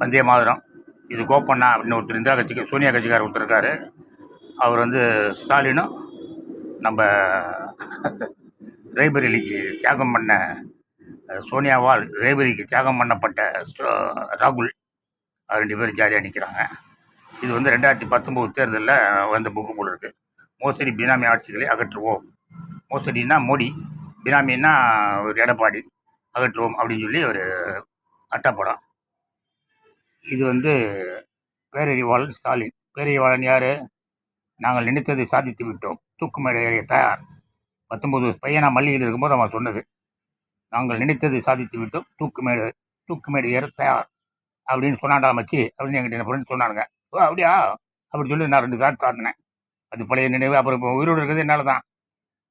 வந்தே மாதிரம். இது கோப்பண்ணா அப்படின்னு ஒருத்தர் இந்திரா கட்சிக்கு சோனியா கட்சிக்காரர் ஒருத்தர் இருக்கார். அவர் வந்து ஸ்டாலினும் நம்ம ரேபரேலிக்கு தியாகம் பண்ண சோனியாவால் ரேபரிக்கு தியாகம் பண்ணப்பட்ட ராகுல் ரெண்டு பேரும் ஜாலியாக நிற்கிறாங்க இது வந்து ரெண்டாயிரத்தி பத்தொம்போது தேர்தலில் வந்த புக்கு போல் இருக்குது மோசடி பினாமி ஆட்சிகளை அகற்றுவோம். மோசடினா மோடி பினாமின்னா ஒரு எடப்பாடி அகற்றுவோம் அப்படின்னு சொல்லி ஒரு அட்டப்படம் இது வந்து பேரறிவாளன் ஸ்டாலின். பேரறிவாளன் யார்? நாங்கள் நினைத்ததை சாதித்து விட்டோம். தூக்கு மேடை தயார் பத்தொம்பது வயசு பையனா மல்லிகையில் இருக்கும்போது அவன் சொன்னது. நாங்கள் நினைத்ததை சாதித்து விட்டோம். தூக்கு தூக்குமேடு தூக்கு மேடை ஏற தயார் அப்படின்னு சொன்னாண்டா மச்சி. அப்படின்னு என்கிட்ட ஃப்ரெண்ட் சொன்னானுங்க. ஓ அப்படியா? அப்படி சொல்லி நான் ரெண்டு சார் சாத்தினேன். அது பழைய நினைவு. அப்புறம் இப்போ உயிரோடு இருக்கிறது என்னால் தான்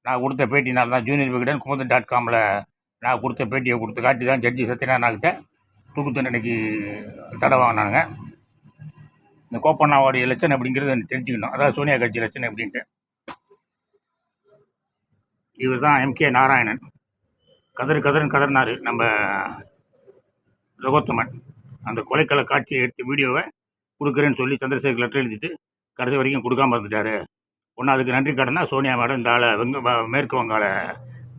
நான் கொடுத்த பேட்டினால தான் ஜூனியர் விகடன் குமுதன் டாட் காமில் நான் கொடுத்த பேட்டியை கொடுத்து காட்டி தான் ஜட்ஜி சத்யநாராயணகிட்ட தூக்கு தண்டனைக்கு தடை வாங்கினாங்க இந்த கோப்பண்ணாவோடைய லட்சணம் அப்படிங்கிறது தெரிஞ்சுக்கணும். அதாவது சோனியா கட்சி லட்சணம் அப்படின்ட்டு. இவர் தான் எம்கே நாராயணன். கதறு கதறுன்னு கதறினார் நம்ம ரகோத்தமன் அந்த கொலைக்கலை காட்சியை எடுத்து வீடியோவை கொடுக்குறேன்னு சொல்லி சந்திரசேகர் லெட்டர் எழுதிட்டு கடைசி வரைக்கும் கொடுக்காம இருந்துட்டாரு. ஒன்று அதுக்கு நன்றி கடனா சோனியா மேடம் இந்த ஆளை வெங்க மேற்கு வங்காள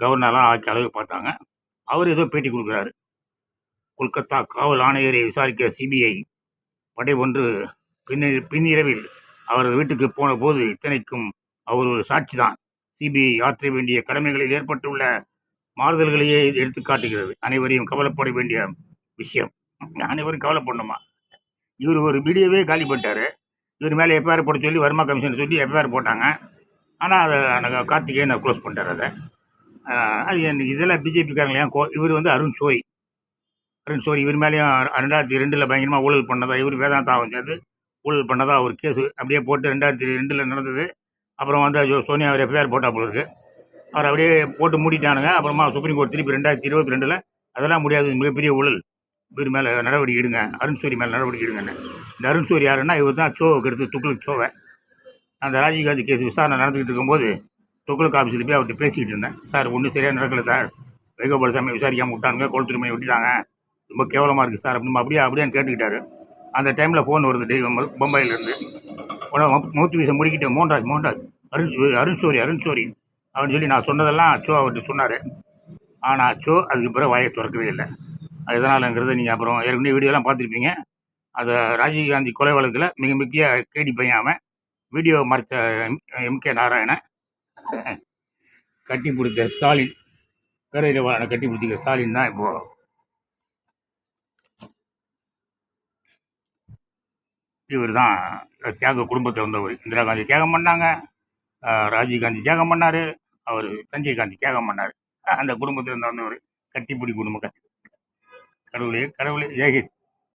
கவர்னராக ஆக்கி அளவு பார்த்தாங்க. அவர் ஏதோ பேட்டி கொடுக்குறாரு. கொல்கத்தா காவல் ஆணையரை விசாரிக்க சிபிஐ படை ஒன்று பின்ன பின்னிரவில் அவரது வீட்டுக்கு போன போது இத்தனைக்கும் அவர் ஒரு சாட்சி தான் சிபிஐ ஆற்ற வேண்டிய கடமைகளில் ஏற்பட்டுள்ள மாறுதல்களையே எடுத்து காட்டுகிறது. அனைவரையும் கவலைப்பட வேண்டிய விஷயம். அனைவரும் கவலைப்படணுமா? இவர் ஒரு வீடியோவே காலி பண்ணிட்டார். இவர் மேலே எஃப்ஐஆர் போட சொல்லி வருமா கமிஷன் சொல்லி எஃப்ஐஆர் போட்டாங்க. ஆனால் அதை எனக்கு கார்த்திகேயன் க்ளோஸ் பண்ணிட்டார் அதை. அது எனக்கு இதெல்லாம் பிஜேபிக்காரங்களே ஏன் கோ இவர் வந்து அருண் சோய். அருண் ஷோய் இவர் மேலேயும் ரெண்டாயிரத்தி ரெண்டில் பயங்கரமாக ஊழல் பண்ணதா இவர் வேதாந்தாவும் சேர்ந்து ஊழல் பண்ணதா ஒரு கேஸு அப்படியே போட்டு ரெண்டாயிரத்தி ரெண்டில் நடந்தது. அப்புறம் வந்து சோனியா அவர் எஃப்ஐஆர் போட்டால் போல இருக்கு. அவர் அப்படியே போட்டு மூடிட்டானுங்க. அப்புறமா சுப்ரீம் கோர்ட் திருப்பி ரெண்டாயிரத்தி இருபத்தி ரெண்டில் அதெல்லாம் முடியாது. மிகப்பெரிய ஊழல். இவர் மேலே நடவடிக்கை எடுங்க. அருண் சூரி மேலே நடவடிக்கை எடுங்கன்னு இந்த அருண் சூரி யாருன்னா இவர் தான் சோவுக்கு எடுத்து துக்ளுக் சோவை. அந்த ராஜீவ்காந்தி கேஸ் விசாரணை நடந்துக்கிட்டு இருக்கும்போது துக்குளுக்கு ஆஃபீஸில் போய் அவர்கிட்ட பேசிக்கிட்டு இருந்தேன். சார் ஒன்றும் சரியாக நடக்கலை சார். வைகோபால் சாமி விசாரிக்காமல் விட்டானுங்க. கொளுத்துரிமையை விட்டுட்டாங்க. ரொம்ப கேவலமாக இருக்குது சார். அப்படின்னு அப்படியே அப்படியே கேட்டுக்கிட்டாரு. அந்த டைமில் ஃபோன் வருது டெய்வம் பம்பாயிலேருந்து. உடனே மூத்து வீசை முடிக்கிட்டு மோண்டாஜ் மோகன்ராஜ் அருண் அருண் சோரி அருண் சோரி அப்படின்னு சொல்லி நான் சொன்னதெல்லாம் அச்சோ அவர்கிட்ட சொன்னார். ஆனால் அச்சோ அதுக்கு பிறகு வாயை திறக்கவே இல்லை. அது எதனாலங்கிறத நீங்கள் அப்புறம் ஏற்கனவே வீடியோலாம் பார்த்துருப்பீங்க. அதை ராஜீவ்காந்தி கொலை வழக்கில் மிக முக்கிய கேடி பையன் அவன். வீடியோ மறைத்த எம்கே நாராயணன். கட்டி பிடித்த ஸ்டாலின். பேரறிவாளனை கட்டி பிடிச்சிக்க ஸ்டாலின் தான் இப்போது இவர் தான் தியாக குடும்பத்தில் வந்தவர். இந்திரா காந்தி தியாகம் பண்ணாங்க. ராஜீவ் காந்தி தியாகம் பண்ணார். அவர் சஞ்சய் காந்தி தியாகம் பண்ணார். அந்த குடும்பத்தில் இருந்தவர் கட்டிப்பிடி குடும்பம் கட்டி கடவுளே கடவுளே ஜெயஹித்